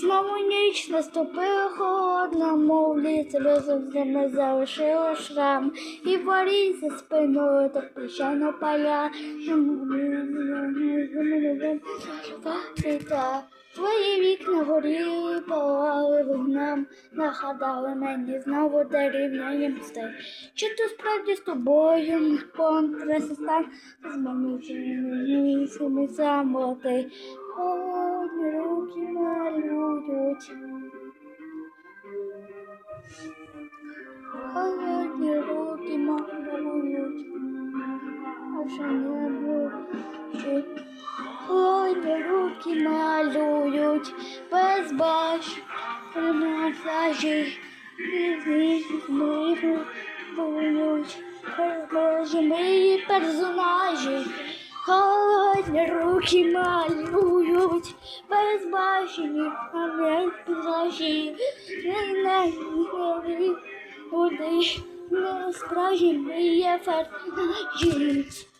Знову ніч наступила холодна, мов ліс разом з ними залишило шрам, і ворій за спиною так піщано поля. Твої вікна горіли, палали вогнем, нагадали мені знову дерев'яні мости. Чи то справді з тобою контрастан з манучими самоти? Холодні руки малюють. Холодні руки малюють. А вже не буде. Холодні руки малюють, без баш, масажі, малюють, мої персонажі. Холодні руки малюють, безбашені, а не пейзажі. Не не води, не справжні мої персонажі.